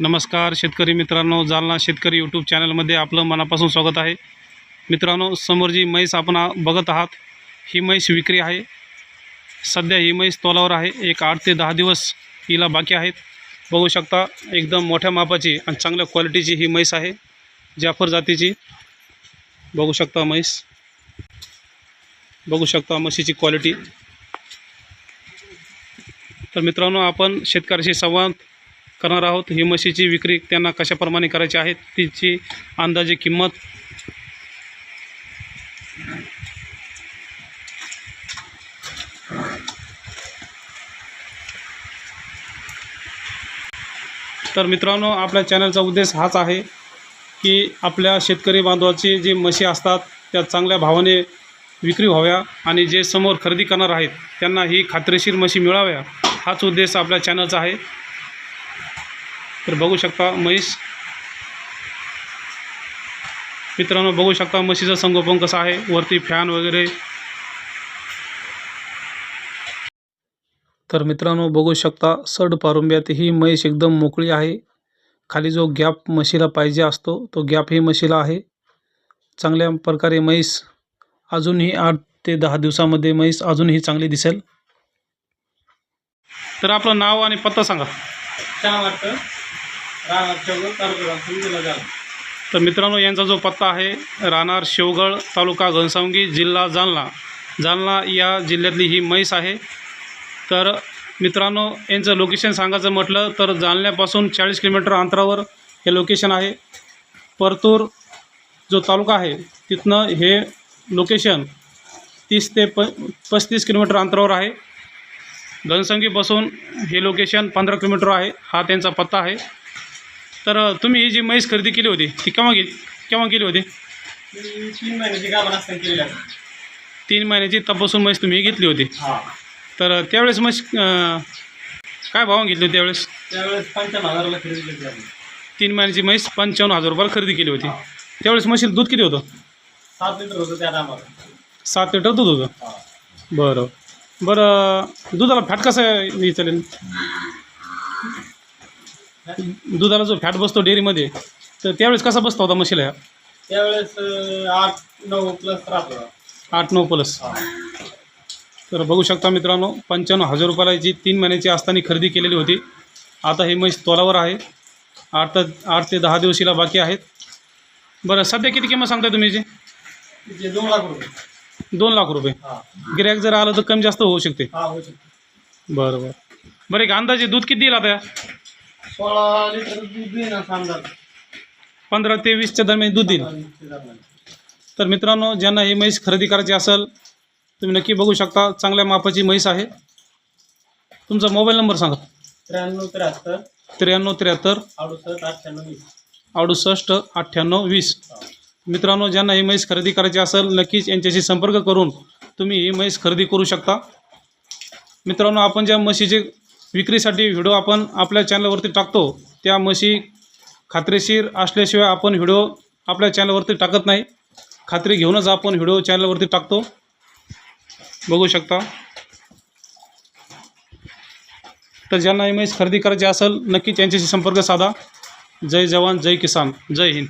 नमस्कार शेतकरी मित्रांनो जालना शेतकरी यूट्यूब चॅनलमध्ये आपलं मनापासून स्वागत आहे. मित्रांनो समोर जी म्हैस आपण बघत आहात ही म्हैस विक्री आहे. सध्या ही म्हैस तोलावर आहे. एक आठ ते दहा दिवस हिला बाकी आहेत. बघू शकता एकदम मोठ्या मापाची आणि चांगल्या क्वालिटीची ही म्हैस आहे जाफर जातीची. बघू शकता म्हैस. बघू शकता म्हशीची क्वालिटी. तर मित्रांनो आपण शेतकऱ्याशी संवाद करणार आहोत. ही म्हशीची विक्री त्यांना कशाप्रमाणे करायची आहे तिची अंदाजे किंमत तर मित्रांनो आपल्या चॅनलचा उद्देश हाच आहे की आपल्या शेतकरी बांधवाची जी म्हशी असतात त्या चांगल्या भावाने विक्री व्हाव्या आणि जे समोर खरेदी करणार आहेत त्यांना ही खात्रीशीर म्हशी मिळाव्या हाच उद्देश आपल्या चॅनलचा आहे. तर बघू शकता म्हैस. मित्रांनो बघू शकता म्हशीचं संगोपन कसं आहे. वरती फॅन वगैरे. तर मित्रांनो बघू शकता सड पारुंब्यात ही म्हैस एकदम मोकळी आहे. खाली जो गॅप म्हशीला पाहिजे असतो तो गॅप ही म्हशीला आहे. चांगल्या प्रकारे म्हैस अजूनही आठ ते दहा दिवसामध्ये म्हैस अजूनही चांगली दिसेल. तर आपलं नाव आणि पत्ता सांगा. काय वाटतं राहणार तालुका तर मित्रांनो यांचा जो पत्ता आहे राहणार शेवगळ तालुका घनसावंगी जिल्हा जालना. जालना या जिल्ह्यातली ही म्हैस आहे. तर मित्रांनो यांचं लोकेशन सांगायचं म्हटलं तर जालन्यापासून चाळीस किलोमीटर अंतरावर हे लोकेशन आहे. परतूर जो तालुका आहे तिथनं हे लोकेशन तीस ते प पस्तीस किलोमीटर अंतरावर आहे. घनसंगीपासून हे लोकेशन पंधरा किलोमीटर आहे हा त्यांचा पत्ता आहे. तर तुम्ही ही जी म्हैस खरेदी केली होती ती केव्हा गेली? केव्हा केली होती? तीन महिन्याची गाभण असताना केलेली आहे. तीन महिन्याची तपासून म्हैस तुम्ही घेतली होती? हा. तर त्यावेळेस म्हैस अ, काय भावाने घेतली होती त्यावेळेस? त्यावेळेस पंच्याण्णव हजाराला खरेदी केली तीन महिन्याची म्हैस पंचावन्न हजार रुपयाला खरेदी केली होती. त्यावेळेस म्हशीला दूध किती होतं? सात लिटर होतं त्या टायमाला. सात लिटर दूध होतं? हा. बरं. बरं दुधाला फॅट कसं आहे? चालेल. दुधाला जो फॅट बसतो डेअरीमध्ये तर त्यावेळेस कसा बसता होता म्हशीला ह्या? त्यावेळेस अं, आठ नऊ प्लस राहतो. आठ नऊ प्लस तर बघू शकता मित्रांनो पंच्याण्णव हजार रुपयाची तीन महिन्याची असताना खरेदी केलेली होती. आता ही म्हैस तोलावर आहे. आठ तर आठ ते दहा दिवशीला बाकी आहेत. बरं सध्या किती किंमत सांगताय तुम्ही तिचे दोन लाख रुपये. दोन लाख रुपये. हा. गिऱ्हाईक जर आलं तर कमी जास्त होऊ शकते. हा होऊ शकतो. बरं बरं. बरं एक अंदाजे दूध किती दिला आता? सोळा लिटर दूध पंधरा ते वीसच्या दरम्यान दूध देईल तर मित्रांनो ज्यांना ही म्हैस खरेदी करायची असेल तुम्ही नक्की बघू शकता चांगल्या मापाची म्हैस आहे. तुमचा मोबाईल नंबर सांगा. त्र्याण्णव त्र्याहत्तर त्र्याण्णव त्र्याहत्तर अडुसष्ट अठ्ठ्याण्णव वीस. अडुसष्ट अठ्ठ्याण्णव वीस. मित्रांनो ज्यांना ही म्हैस खरेदी करायची असेल नक्कीच यांच्याशी संपर्क करून तुम्ही ही म्हैस खरेदी करू शकता. मित्रांनो आपण ज्या म्हशीचे विक्रीसाठी व्हिडिओ आपण आपल्या चॅनलवरती टाकतो. त्या म्हशी खात्रीशीर असल्याशिवाय आपण व्हिडिओ आपल्या चॅनलवरती टाकत नाही. खात्री घेऊनच आपण व्हिडिओ चॅनलवरती टाकतो. बघू शकता. तर ज्यांना ही म्हैस खरेदी करायची असेल नक्कीच यांच्याशी संपर्क साधा. जय जवान जय किसान जय हिंद.